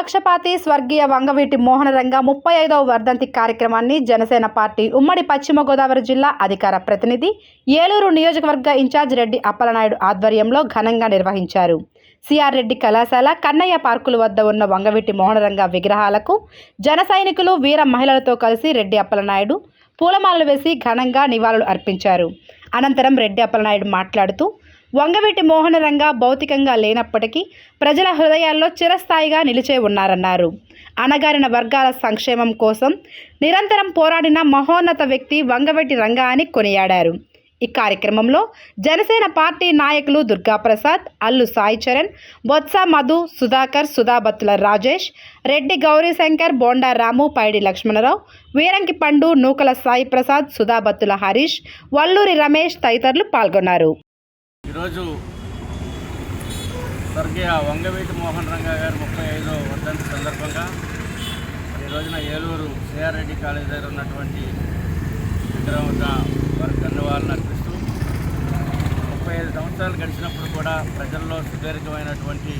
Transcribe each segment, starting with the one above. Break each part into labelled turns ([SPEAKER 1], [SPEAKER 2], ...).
[SPEAKER 1] పక్షపాతి స్వర్గీయ వంగవీటి మోహనరంగ ముప్పై ఐదవ వర్ధంతి కార్యక్రమాన్ని జనసేన పార్టీ ఉమ్మడి పశ్చిమ గోదావరి జిల్లా అధికార ప్రతినిధి ఏలూరు నియోజకవర్గ ఇన్ఛార్జ్ రెడ్డి అప్పలనాయుడు ఆధ్వర్యంలో ఘనంగా నిర్వహించారు. సిఆర్ రెడ్డి కళాశాల కన్నయ్య పార్కుల వద్ద ఉన్న వంగవీటి మోహనరంగ విగ్రహాలకు జన సైనికులు వీర మహిళలతో కలిసి రెడ్డి అప్పలనాయుడు పూలమాలలు వేసి ఘనంగా నివాళులు అర్పించారు. అనంతరం రెడ్డి అప్పలనాయుడు మాట్లాడుతూ వంగవీటి మోహనరంగ భౌతికంగా లేనప్పటికీ ప్రజల హృదయాల్లో చిరస్థాయిగా నిలిచే ఉన్నారన్నారు. అణగారిన వర్గాల సంక్షేమం కోసం నిరంతరం పోరాడిన మహోన్నత వ్యక్తి వంగవెట్టి రంగా అని కొనియాడారు. ఈ కార్యక్రమంలో జనసేన పార్టీ నాయకులు దుర్గాప్రసాద్ అల్లు సాయి చరణ్ బొత్స మధు సుధాకర్ సుధాబత్తుల రాజేష్ రెడ్డి గౌరీశంకర్ బోండా రాము పైడి లక్ష్మణరావు వీరంకి పండు నూకల సాయి ప్రసాద్ సుధాబత్తుల హరీష్ వల్లూరి రమేష్ తదితరులు పాల్గొన్నారు.
[SPEAKER 2] ఈరోజు స్వర్గీయ వంగవీటి మోహన్ రంగా గారి ముప్పై ఐదో వర్ధంతి సందర్భంగా ఈ రోజున ఏలూరు సిఆర్ రెడ్డి కాలేజ్ దగ్గర ఉన్నటువంటి విగ్రహం వద్ద వారికి ధన్యవాదాలు అర్పిస్తూ ముప్పై ఐదు సంవత్సరాలు గడిచినప్పుడు కూడా ప్రజల్లో సుదీర్ఘమైనటువంటి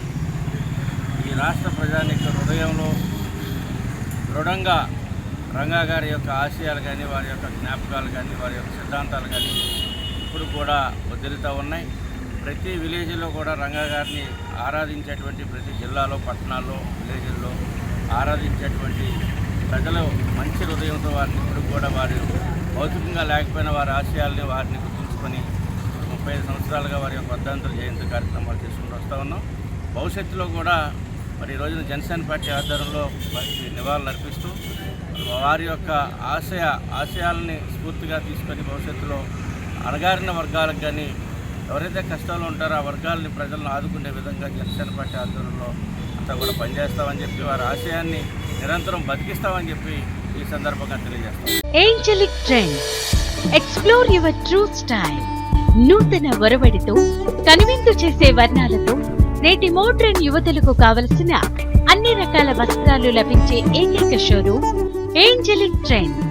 [SPEAKER 2] ఈ రాష్ట్ర ప్రజానికి హృదయంలో దృఢంగా రంగా గారి యొక్క ఆశయాలు కానీ వారి యొక్క జ్ఞాపకాలు కానీ వారి యొక్క సిద్ధాంతాలు కానీ ఇప్పుడు కూడా వదిలుతూ ఉన్నాయి. ప్రతి విలేజ్లో కూడా రంగా గారిని ఆరాధించేటువంటి ప్రతి జిల్లాలో పట్టణాల్లో విలేజ్ల్లో ఆరాధించేటువంటి ప్రజలు మంచి హృదయంతో వారిని ఇప్పుడు కూడా వారు భౌతికంగా లేకపోయిన వారి ఆశయాల్ని వారిని గుర్తుంచుకొని ముప్పై ఐదు సంవత్సరాలుగా వారి యొక్క వర్ధంతుల జయంతి కార్యక్రమాలు చేసుకుంటూ వస్తూ ఉన్నాం. భవిష్యత్తులో కూడా మరి ఈ రోజున జనసేన పార్టీ ఆధ్వర్యంలో వారికి నివాళులు అర్పిస్తూ వారి యొక్క ఆశయ ఆశయాలని స్ఫూర్తిగా తీసుకొని భవిష్యత్తులో అణగారిన వర్గాలకు కానీ ఎవరైతే కష్టాలు ఉంటారో ఆ వర్గాలని ప్రజలను ఆదుకునే విధంగా జనసేన పార్టీ ఆధ్వర్యంలో అంతా కూడా పనిచేస్తామని చెప్పి వారి ఆశయాన్ని నిరంతరం బతికిస్తామని చెప్పి ఈ సందర్భంగా తెలియజేస్తాం.
[SPEAKER 3] Angelic trend explore your true style నూతన ఒరవడితో కనువిందు చేసే వర్ణాలతో నేటి మోడ్రన్ యువతలకు కావలసిన అన్ని రకాల వస్త్రాలు లభించే ఏకైక షోరూమ్ ఏంజలిక్ ట్రెండ్స్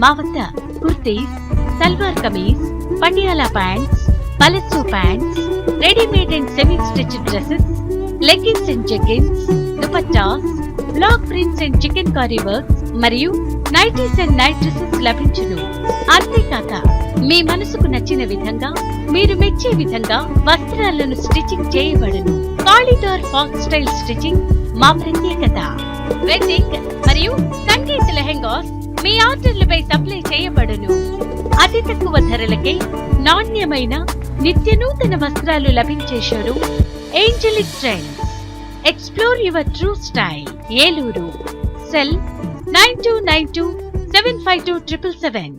[SPEAKER 3] మా వద్ద kurtis salwar kameez Patiala pants palazzo pants readymade and semi stitch dresses leggings and jeggings dupattas block prints and chikankari works మరియు నైటీస్ అండ్ నైట్ డ్రెస్సెస్ లభించును. అంతేకాక మీ మనసుకు నచ్చిన విధంగా మీరు మెచ్చే విధంగా వస్త్రాలను స్టిచ్చింగ్ చేయబడును. కాలిడార్ ఫాక్ స్టైల్ స్టిచ్చింగ్ మా ప్రత్యేకత. వెడ్డింగ్ మరియు సంగీత్ లెహెంగాస్ మీ ఆర్డర్లపై సప్లై చేయబడును. అతి తక్కువ ధరలకే నాణ్యమైన నిత్య నూతన వస్త్రాలు లభించే showroom angelic trends explore your true style Eluru. Cell nine two nine two seven five two triple seven.